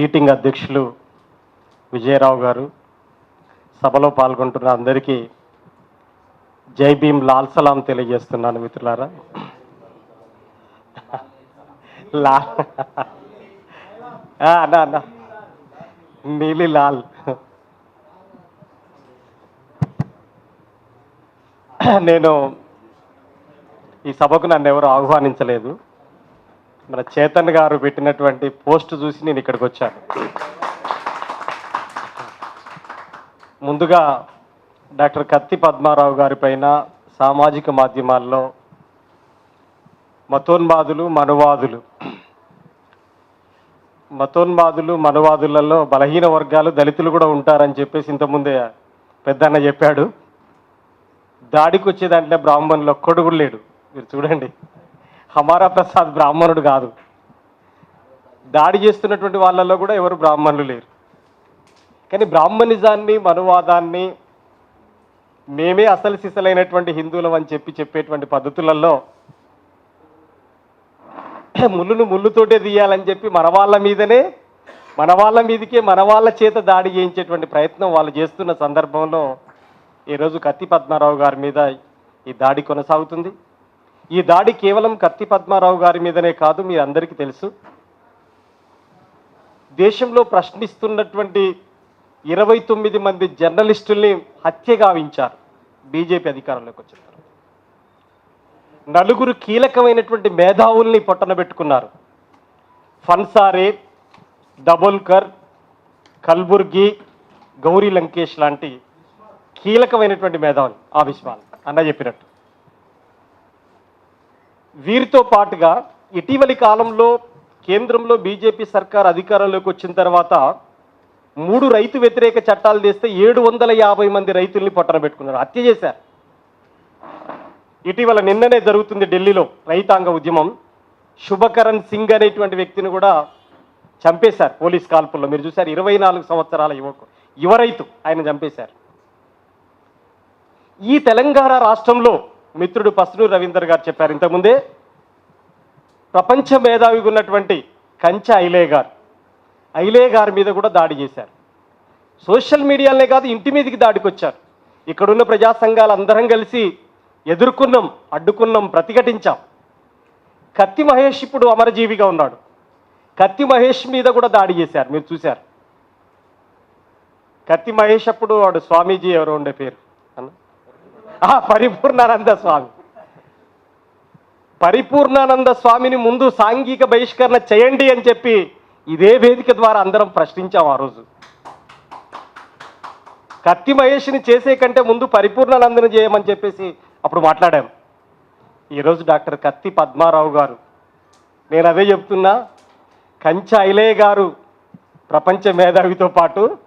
Meeting అధ్యక్షులు విజయరావు గారు. సభలో పాల్గొంటున్న అందరికీ జై భీమ్ లాల్ సలాం తెలియజేస్తున్నాను మిత్రులారా. లా అన్నా అన్నా. నీలి లాల్. నేను ఈ సభకు నన్ను ఎవరు ఆహ్వానించలేదు. మన చేతన్ గారు పెట్టినటువంటి పోస్ట్ చూసి నేను ఇక్కడికి వచ్చాను. ముందుగా డాక్టర్ కత్తి పద్మారావు గారి పైన సామాజిక మాధ్యమాల్లో మతోన్మాదులు మనువాదులు. మతోన్మాదులు మనువాదులలో బలహీన వర్గాలు దళితులు కూడా ఉంటారని చెప్పేసి ఇంతకుముందే పెద్దన్న చెప్పాడు. దాడికి వచ్చే దాంట్లో బ్రాహ్మణులు ఒక్కడు కూడా లేడు. మీరు చూడండి. హమారా ప్రసాద్ బ్రాహ్మణుడు కాదు. దాడి చేస్తున్నటువంటి వాళ్ళల్లో కూడా ఎవరు బ్రాహ్మణులు లేరు. కానీ బ్రాహ్మణిజాన్ని మనువాదాన్ని మేమే అసలు సిసలైనటువంటి హిందువులం అని చెప్పి చెప్పేటువంటి పద్ధతులలో ముళ్ళును ముళ్ళుతోటే తీయాలని చెప్పి మన వాళ్ళ మీదనే మన వాళ్ళ మీదకే మన వాళ్ళ చేత దాడి చేయించేటువంటి ప్రయత్నం వాళ్ళు చేస్తున్న సందర్భంలో ఈరోజు కత్తి పద్మారావు గారి మీద ఈ దాడి కొనసాగుతుంది. ఈ దాడి కేవలం కత్తి పద్మారావు గారి మీదనే కాదు మీ అందరికీ తెలుసు. దేశంలో ప్రశ్నిస్తున్నటువంటి ఇరవై తొమ్మిది మంది జర్నలిస్టుల్ని హత్య గావించారు బీజేపీ అధికారంలోకి వచ్చిన నలుగురు కీలకమైనటువంటి మేధావుల్ని పొట్టన పెట్టుకున్నారు. ఫన్సారే డబోల్కర్ కల్బుర్గి గౌరీ లంకేష్ లాంటి కీలకమైనటువంటి మేధావులు ఆ విశ్వాలు అన్న చెప్పినట్టు. వీరితో పాటుగా ఇటీవలి కాలంలో కేంద్రంలో బీజేపీ సర్కార్ అధికారంలోకి వచ్చిన తర్వాత మూడు రైతు వ్యతిరేక చట్టాలు తెస్తే ఏడు వందల యాభై మంది రైతుల్ని పట్టణ పెట్టుకున్నారు. హత్య చేశారు. ఇటీవల నిన్ననే జరుగుతుంది ఢిల్లీలో రైతాంగ ఉద్యమం. శుభకరణ్ సింగ్ అనేటువంటి వ్యక్తిని కూడా చంపేశారు పోలీస్ కాల్పుల్లో. మీరు చూశారు ఇరవై నాలుగు సంవత్సరాల యువకు యువ రైతు ఆయన చంపేశారు. ఈ తెలంగాణ రాష్ట్రంలో మిత్రుడు పసునూరు రవీందర్ గారు చెప్పారు. ఇంతకుముందే ప్రపంచ మేధావిగా ఉన్నటువంటి కంచె ఐలే గారు. ఐలే గారి మీద కూడా దాడి చేశారు. సోషల్ మీడియాలనే కాదు ఇంటి మీదకి దాడికి వచ్చారు ఇక్కడున్న ప్రజా సంఘాలు అందరం కలిసి ఎదుర్కొన్నాం అడ్డుకున్నాం ప్రతిఘటించాం. కత్తి మహేష్ ఇప్పుడు అమరజీవిగా ఉన్నాడు. కత్తి మహేష్ మీద కూడా దాడి చేశారు. మీరు చూశారు. కత్తి మహేష్ అప్పుడు వాడు స్వామీజీ ఎవరో ఉండే పేరు. ఆ, పరిపూర్ణానంద స్వామి. పరిపూర్ణానంద స్వామిని ముందు సాంఘిక బహిష్కరణ చేయండి అని చెప్పి ఇదే వేదిక ద్వారా అందరం ప్రశ్నించాం ఆ రోజు. కత్తి మహేష్ని చేసే కంటే ముందు పరిపూర్ణానందని చేయమని చెప్పేసి అప్పుడు మాట్లాడాం. ఈరోజు డాక్టర్ కత్తి పద్మారావు గారు. నేను అదే చెప్తున్నా కంచె ఐలయ్య గారు ప్రపంచ మేధావితో పాటు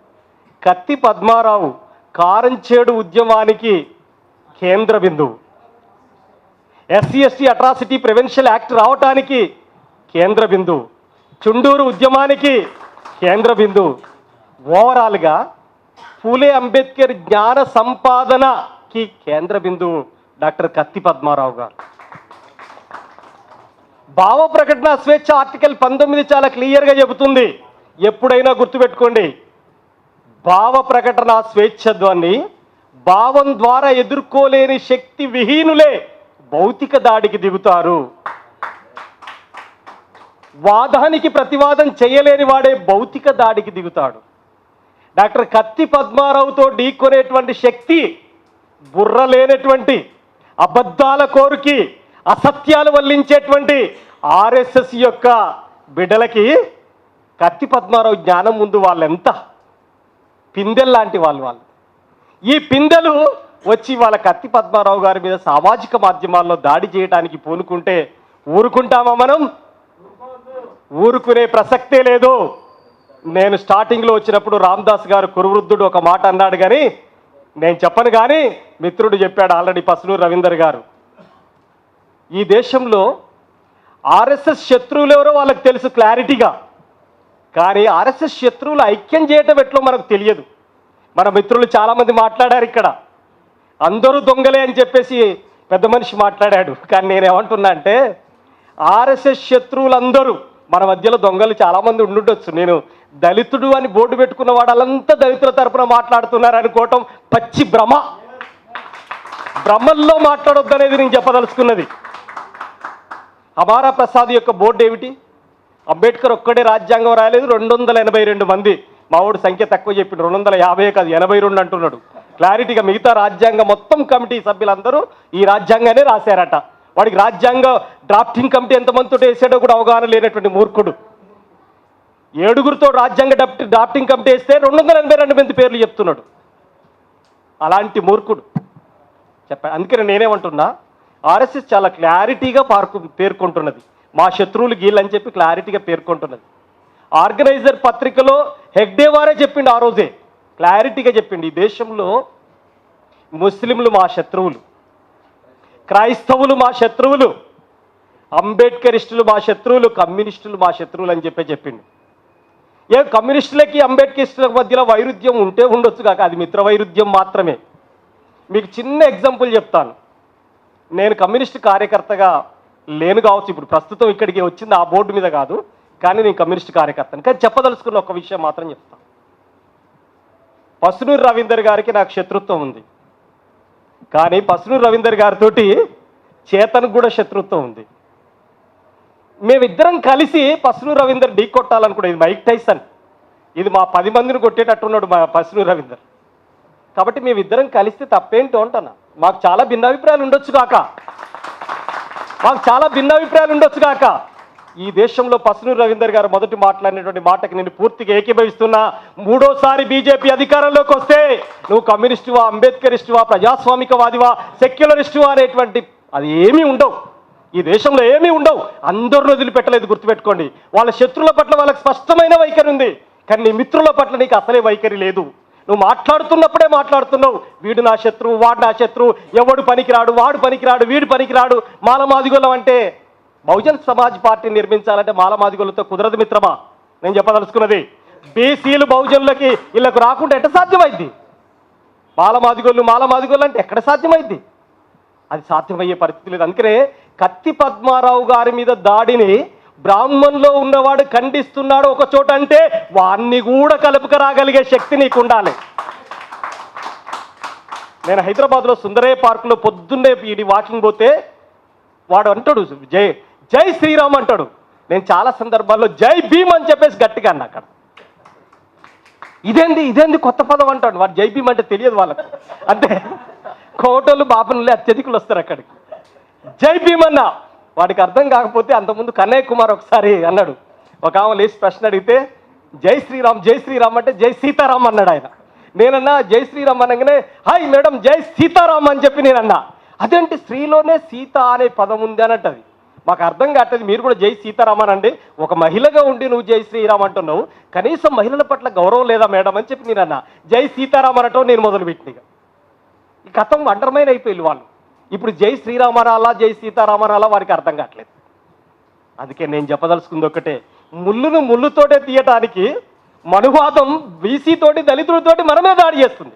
కత్తి పద్మారావు కారంచేడు ఉద్యమానికి కేంద్ర బిందువు. SC ST atrocity prevention act రావటానికి కేంద్ర బిందువు. చుండూరు ఉద్యమానికి కేంద్ర బిందువు. ఓవరాల్గా పూలే అంబేద్కర్ జ్ఞాన సంపాదనకి కేంద్ర బిందువు డాక్టర్ కత్తి పద్మారావు గారు. భావ ప్రకటన స్వేచ్ఛ ఆర్టికల్ పంతొమ్మిది చాలా క్లియర్గా చెబుతుంది. ఎప్పుడైనా గుర్తుపెట్టుకోండి. భావ ప్రకటన స్వేచ్ఛ ధ్వని భావం ద్వారా ఎదుర్కోలేని శక్తి విహీనులే భౌతిక దాడికి దిగుతారు. వాదానికి ప్రతివాదం చేయలేని వాడే భౌతిక దాడికి దిగుతాడు. డాక్టర్ కత్తి పద్మారావుతో ఢీకొనేటువంటి శక్తి బుర్ర లేనటువంటి అబద్ధాల కోరికి అసత్యాలు వల్లించేటువంటి ఆర్ఎస్ఎస్ యొక్క బిడ్డలకి కత్తి పద్మారావు జ్ఞానం ముందు వాళ్ళెంత? పిందెల్లాంటి వాళ్ళు వాళ్ళు. ఈ పిందెలు వచ్చి వాళ్ళ కత్తి పద్మారావు గారి మీద సామాజిక మాధ్యమాల్లో దాడి చేయడానికి పూనుకుంటే ఊరుకుంటామా మనం? ఊరుకునే ప్రసక్తే లేదు. నేను స్టార్టింగ్లో వచ్చినప్పుడు రామ్దాస్ గారు కురువృద్ధుడు ఒక మాట అన్నాడు కానీ నేను చెప్పను కానీ మిత్రుడు చెప్పాడు ఆల్రెడీ పసునూరు రవీందర్ గారు. ఈ దేశంలో ఆర్ఎస్ఎస్ శత్రువులు ఎవరో వాళ్ళకి తెలుసు క్లారిటీగా. కానీ ఆర్ఎస్ఎస్ శత్రువులు ఐక్యం చేయటం ఎట్లో మనకు తెలియదు. మన మిత్రులు చాలామంది మాట్లాడారు ఇక్కడ. అందరూ దొంగలే అని చెప్పేసి పెద్ద మనిషి మాట్లాడాడు. కానీ నేనేమంటున్నా అంటే ఆర్ఎస్ఎస్ శత్రువులందరూ మన మధ్యలో దొంగలు చాలామంది ఉండుండొచ్చు. నేను దళితుడు అని బోర్డు పెట్టుకున్న వాళ్ళంతా దళితుల తరపున మాట్లాడుతున్నారు అనుకోవటం పచ్చి భ్రమ. భ్రమల్లో మాట్లాడొద్దు అనేది నేను చెప్పదలుచుకున్నది. అమారా ప్రసాద్ యొక్క బోర్డు ఏమిటి? అంబేద్కర్ ఒక్కడే రాజ్యాంగం రాయలేదు. రెండు వందల ఎనభై రెండు మంది మావాడు సంఖ్య తక్కువ చెప్పిండు. రెండు వందల యాభై కాదు ఎనభై రెండు అంటున్నాడు. క్లారిటీగా మిగతా రాజ్యాంగ మొత్తం కమిటీ సభ్యులందరూ ఈ రాజ్యాంగానే రాశారట. వాడికి రాజ్యాంగ డ్రాఫ్టింగ్ కమిటీ ఎంతమందితో వేసాడో కూడా అవగాహన లేనటువంటి మూర్ఖుడు. ఏడుగురితో రాజ్యాంగ డ్రాఫ్టింగ్ కమిటీ వేస్తే రెండు వందల ఎనభై రెండు మంది పేర్లు చెప్తున్నాడు. అలాంటి మూర్ఖుడు. చెప్ప అందుకని నేనేమంటున్నా ఆర్ఎస్ఎస్ చాలా క్లారిటీగా పార్కు పేర్కొంటున్నది. మా శత్రువులు గీళ్ళని చెప్పి క్లారిటీగా పేర్కొంటున్నది. ఆర్గనైజర్ పత్రికలో హెగ్డేవారే చెప్పిండు ఆ రోజే. క్లారిటీగా చెప్పిండు. ఈ దేశంలో ముస్లింలు మా శత్రువులు. క్రైస్తవులు మా శత్రువులు. అంబేద్కరిస్టులు మా శత్రువులు కమ్యూనిస్టులు మా శత్రువులు అని చెప్పి చెప్పిండు. ఏ కమ్యూనిస్టులకి అంబేద్కరిస్టుల మధ్యలో వైరుధ్యం ఉంటే ఉండొచ్చు కాక అది మిత్ర వైరుధ్యం మాత్రమే. మీకు చిన్న ఎగ్జాంపుల్ చెప్తాను. నేను కమ్యూనిస్ట్ కార్యకర్తగా లేను కావచ్చు ఇప్పుడు ప్రస్తుతం ఇక్కడికి వచ్చింది ఆ బోర్డు మీద కాదు. కానీ నేను కమ్యూనిస్ట్ కార్యకర్తను. కానీ చెప్పదలుచుకున్న ఒక విషయం మాత్రం చెప్తాను పసునూరు రవీందర్ గారికి నాకు శత్రుత్వం ఉంది. కానీ పసునూరు రవీందర్ గారితో చేతనకు కూడా శత్రుత్వం ఉంది. మేమిద్దరం కలిసి పసునూరు రవీందర్ ఢీ కొట్టాలనుకున్నాం. ఇది మైక్ టైసన్. ఇది మా పది మందిని కొట్టేటట్టున్నాడు మా పసునూరు రవీందర్. కాబట్టి మేమిద్దరం కలిస్తే తప్పేంటో అంటున్నా. మాకు చాలా భిన్నాభిప్రాయాలు ఉండొచ్చు కాక. మాకు చాలా భిన్నాభిప్రాయాలు ఉండొచ్చు కాక. ఈ దేశంలో పసునూరు రవీందర్ గారు మొదటి మాట్లాడినటువంటి మాటకి నేను పూర్తిగా ఏకీభవిస్తున్నా. మూడోసారి బీజేపీ అధికారంలోకి వస్తే నువ్వు కమ్యూనిస్టువా అంబేద్కరిస్టువా ప్రజాస్వామికవాదివా సెక్యులరిస్టువా అనేటువంటి అది ఏమీ ఉండవు. ఈ దేశంలో ఏమీ ఉండవు. అందరిని వదిలిపెట్టలేదు గుర్తుపెట్టుకోండి. వాళ్ళ శత్రువుల పట్ల వాళ్ళకి స్పష్టమైన వైఖరి ఉంది. కానీ నీ మిత్రుల పట్ల నీకు అసలే వైఖరి లేదు. నువ్వు మాట్లాడుతున్నప్పుడే మాట్లాడుతున్నావు. వీడు నా శత్రువు వాడు నా శత్రువు. ఎవడు పనికిరాడు వాడు పనికిరాడు వీడు పనికిరాడు. మాలమాదిగోళం అంటే బహుజన్ సమాజ్ పార్టీ నిర్మించాలంటే మాలమాదిగులతో కుదరదు మిత్రమా? నేను చెప్పదలుచుకున్నది. బీసీలు బహుజనులకి వీళ్ళకు రాకుండా ఎట్ట సాధ్యమైంది? మాలమాదిగోళ్ళు మాలమాదిగోళ్ళు అంటే ఎక్కడ సాధ్యమైంది? అది సాధ్యమయ్యే పరిస్థితి లేదు. అందుకనే కత్తి పద్మారావు గారి మీద దాడిని బ్రాహ్మణ్లో ఉన్నవాడు ఖండిస్తున్నాడు ఒక చోట అంటే వాన్ని కూడా కలుపుక రాగలిగే శక్తి నీకు ఉండాలి నేను హైదరాబాద్లో సుందరయ్య పార్కులో పొద్దున్నే ఇది వాకింగ్ పోతే వాడు అంటాడు జై జై శ్రీరామ్ అంటాడు. నేను చాలా సందర్భాల్లో జై భీమ్ అని చెప్పేసి గట్టిగా అన్నా అక్కడ. ఇదేంది ఇదేంది కొత్త పదం అంటాడు. వాడు జై భీమ్ అంటే తెలియదు వాళ్ళకు. అంటే కోటలు బాపనులే అత్యధికులు వస్తారు అక్కడికి. జై భీమ్ అన్న. వాడికి అర్థం కాకపోతే అంతకుముందు కన్నయ్య కుమార్ ఒకసారి అన్నాడు. ఒక ఆమె లేచి ప్రశ్న అడిగితే జై శ్రీరామ్ జై శ్రీరామ్ అంటే జై సీతారాం అన్నాడు ఆయన. నేనన్నా జై శ్రీరామ్ అనగానే హాయ్ మేడం జై సీతారాం అని చెప్పి నేనన్నా. అదేంటి స్త్రీలోనే సీత అనే పదం ఉంది అన్నట్టు అది. మాకు అర్థం కావట్లేదు. మీరు కూడా జై సీతారామన్ అండి. ఒక మహిళగా ఉండి నువ్వు జై శ్రీరామ్ అంటున్నావు. కనీసం మహిళల పట్ల గౌరవం లేదా మేడం అని చెప్పి నేనన్నా. జై సీతారామన్ అనటం నేను మొదలుపెట్టిన ఈ కథం అండర్మైన్ అయిపోయింది వాళ్ళు. ఇప్పుడు జై శ్రీరామరాలా జై సీతారామరాలా వారికి అర్థం కావట్లేదు. అందుకే నేను చెప్పదలుచుకుంది ఒకటే ముళ్ళును ముళ్ళుతోటే తీయటానికి మనువాదం బీసీతోటి దళితులతోటి మనమే దాడి చేస్తుంది.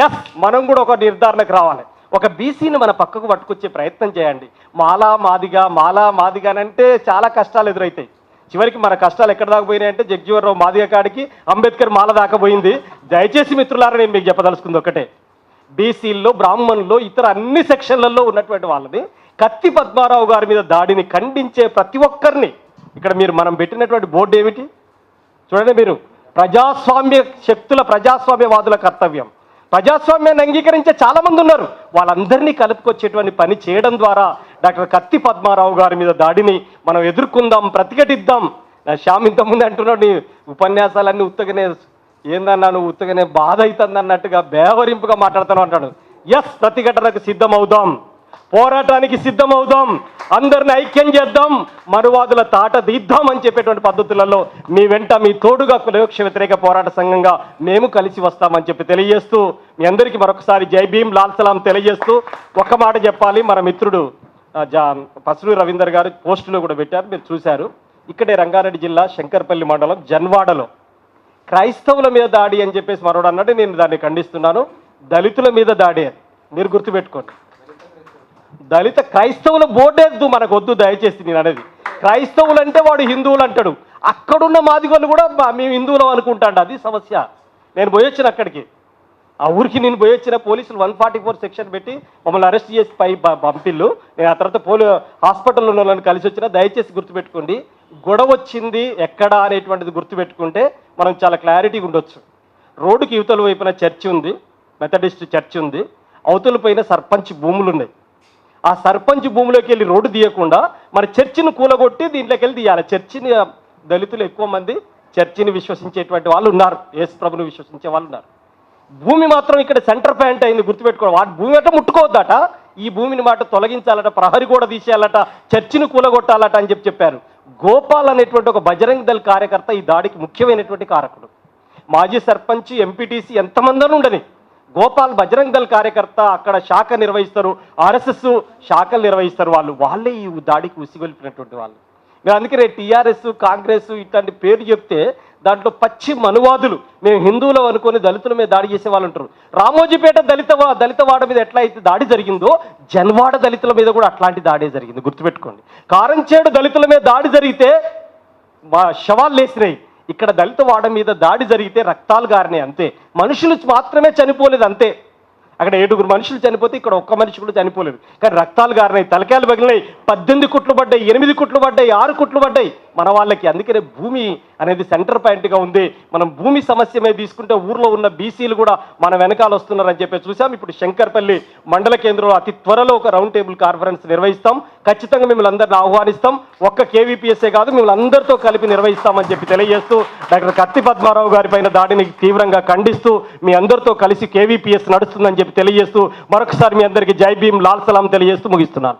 ఎస్ మనం కూడా ఒక నిర్ధారణకు రావాలి. ఒక బీసీని మన పక్కకు పట్టుకొచ్చే ప్రయత్నం చేయండి. మాలా మాదిగా మాలా మాదిగా అంటే చాలా కష్టాలు ఎదురవుతాయి చివరికి మన కష్టాలు ఎక్కడ దాకా పోయినాయంటే జగ్జీవరరావు మాదిగ కాడికి అంబేద్కర్ మాల దాకా పోయింది. దయచేసి మిత్రులారా నేను మీకు చెప్పదలుచుకుంది ఒకటే. బీసీల్లో బ్రాహ్మణుల్లో ఇతర అన్ని సెక్షన్లలో ఉన్నటువంటి వాళ్ళని కత్తి పద్మారావు గారి మీద దాడిని ఖండించే ప్రతి ఒక్కరిని ఇక్కడ మీరు మనం పెట్టినటువంటి బోర్డు ఏమిటి? చూడండి మీరు. ప్రజాస్వామ్య శక్తుల ప్రజాస్వామ్యవాదుల కర్తవ్యం. ప్రజాస్వామ్యాన్ని అంగీకరించే చాలామంది ఉన్నారు. వాళ్ళందరినీ కలుపుకొచ్చేటువంటి పని చేయడం ద్వారా డాక్టర్ కత్తి పద్మారావు గారి మీద దాడిని మనం ఎదుర్కొందాం ప్రతిఘటిద్దాం. శ్యామ్ ఇంతకుముందు అంటున్నాడు నీ ఉపన్యాసాలన్నీ ఉత్తగనే ఏందన్నా నువ్వు ఉత్తగనే బాధ అవుతుంది అన్నట్టుగా బేవరింపుగా మాట్లాడుతాను అంటాడు. ఎస్ ప్రతిఘటనకు సిద్ధమవుదాం. పోరాటానికి సిద్ధమవుదాం. అందరిని ఐక్యం చేద్దాం మరువాదుల తాట తీద్దాం అని చెప్పేటువంటి పద్ధతులలో మీ వెంట మీ తోడుగా కులయోక్ష వ్యతిరేక పోరాట సంఘంగా మేము కలిసి వస్తామని చెప్పి తెలియజేస్తూ మీ అందరికీ మరొకసారి జై భీం లాల్ సలాం తెలియజేస్తూ ఒక మాట చెప్పాలి. మన మిత్రుడు జా పసులు రవీందర్ గారు పోస్టులో కూడా పెట్టారు మీరు చూశారు. ఇక్కడే రంగారెడ్డి జిల్లా శంకర్పల్లి మండలం జన్వాడలో. క్రైస్తవుల మీద దాడి అని చెప్పేసి మరొకడు అన్నాడు నేను దాన్ని ఖండిస్తున్నాను. దళితుల మీద దాడి అని మీరు గుర్తుపెట్టుకోండి. దళిత క్రైస్తవుల బోర్డేద్దు మనకు వద్దు దయచేసి నేను అనేది. క్రైస్తవులు అంటే వాడు హిందువులు అంటాడు. అక్కడున్న మాదిగోళ్ళు కూడా మేము హిందువులం అనుకుంటాడు. అది సమస్య. నేను పోయొచ్చిన అక్కడికి. ఆ ఊరికి నేను పోయొచ్చిన పోలీసులు వన్ ఫార్టీ ఫోర్ సెక్షన్ పెట్టి మమ్మల్ని అరెస్ట్ చేసి పై పంపిల్లు నేను ఆ తర్వాత పోలీ హాస్పిటల్లో ఉన్న వాళ్ళని కలిసి వచ్చిన దయచేసి గుర్తుపెట్టుకోండి. గొడవ వచ్చింది ఎక్కడ అనేటువంటిది గుర్తుపెట్టుకుంటే మనం చాలా క్లారిటీగా ఉండొచ్చు. రోడ్డుకి యువతల వైపున చర్చి ఉంది. మెథడిస్ట్ చర్చి ఉంది. అవతల పైన సర్పంచ్ భూములు ఉన్నాయి. ఆ సర్పంచ్ భూమిలోకి వెళ్ళి రోడ్డు తీయకుండా మన చర్చిని కూలగొట్టి దీంట్లోకి వెళ్ళి తీయాలి. చర్చిని దళితులు ఎక్కువ మంది చర్చిని విశ్వసించేటువంటి వాళ్ళు ఉన్నారు. యేసు ప్రభుని విశ్వసించే వాళ్ళు ఉన్నారు. భూమి మాత్రం ఇక్కడ సెంటర్ పాయింట్ అయింది గుర్తుపెట్టుకోవడం వాటి భూమి అట ముట్టుకోవద్దట. ఈ భూమిని మాట తొలగించాలట ప్రహరి కూడా తీసేయాలట చర్చిని కూలగొట్టాలట అని చెప్పి చెప్పారు. గోపాల్ అనేటువంటి ఒక బజరంగ్ దళ్ కార్యకర్త ఈ దాడికి ముఖ్యమైనటువంటి కారకుడు. మాజీ సర్పంచ్ ఎంపీటీసీ ఎంతమందిని ఉండని గోపాల్ బజరంగ్ కార్యకర్త అక్కడ శాఖ నిర్వహిస్తారు ఆర్ఎస్ఎస్ శాఖలు నిర్వహిస్తారు. వాళ్ళు వాళ్ళే ఈ దాడికి ఉసిగొలిపినటువంటి వాళ్ళు. మేము అందుకనే టీఆర్ఎస్ కాంగ్రెస్ ఇట్లాంటి పేరు చెప్తే దాంట్లో పచ్చి మనువాదులు మేము హిందువులు అనుకొని దళితుల మీద దాడి చేసే వాళ్ళు ఉంటారు. రామోజీపేట దళిత వా- దళిత వాడ మీద ఎట్లా అయితే దాడి జరిగిందో జన్వాడ దళితుల మీద కూడా అట్లాంటి దాడే జరిగింది. గుర్తుపెట్టుకోండి. కారంచేడు దళితుల మీద దాడి జరిగితే మా శవాలు లేసినాయి. ఇక్కడ దళిత వాడ మీద దాడి జరిగితే రక్తాలు గారినాయి అంతే. మనుషులు మాత్రమే చనిపోలేదు అంతే అక్కడ ఏడుగురు మనుషులు చనిపోతే ఇక్కడ ఒక్క మనిషి కూడా చనిపోలేదు. కానీ రక్తాలు గారినాయి తలకాయలు పగిలినాయి. పద్దెనిమిది కుట్లు పడ్డాయి ఎనిమిది కుట్లు పడ్డాయి ఆరు కుట్లు పడ్డాయి. మన వాళ్ళకి అందుకనే భూమి అనేది సెంటర్ పాయింట్గా ఉంది. మనం భూమి సమస్య మీద తీసుకుంటే ఊర్లో ఉన్న బీసీలు కూడా మన వెనకాల వస్తున్నారని చెప్పి చూసాం ఇప్పుడు శంకర్పల్లి మండల కేంద్రంలో అతి త్వరలో ఒక రౌండ్ టేబుల్ కాన్ఫరెన్స్ నిర్వహిస్తాం. ఖచ్చితంగా మిమ్మల్ని అందరిని ఆహ్వానిస్తాం. ఒక్క కేవీపీఎస్ఏ కాదు మిమ్మల్ని అందరితో కలిపి నిర్వహిస్తామని చెప్పి తెలియజేస్తూ డాక్టర్ కత్తి పద్మారావు గారి పైన దాడిని తీవ్రంగా ఖండిస్తూ మీ అందరితో కలిసి కేవీపీఎస్ నడుస్తుందని చెప్పి తెలియజేస్తూ మరొకసారి మీ అందరికీ జై భీమ్ లాల్ సలాం తెలియజేస్తూ ముగిస్తున్నాను.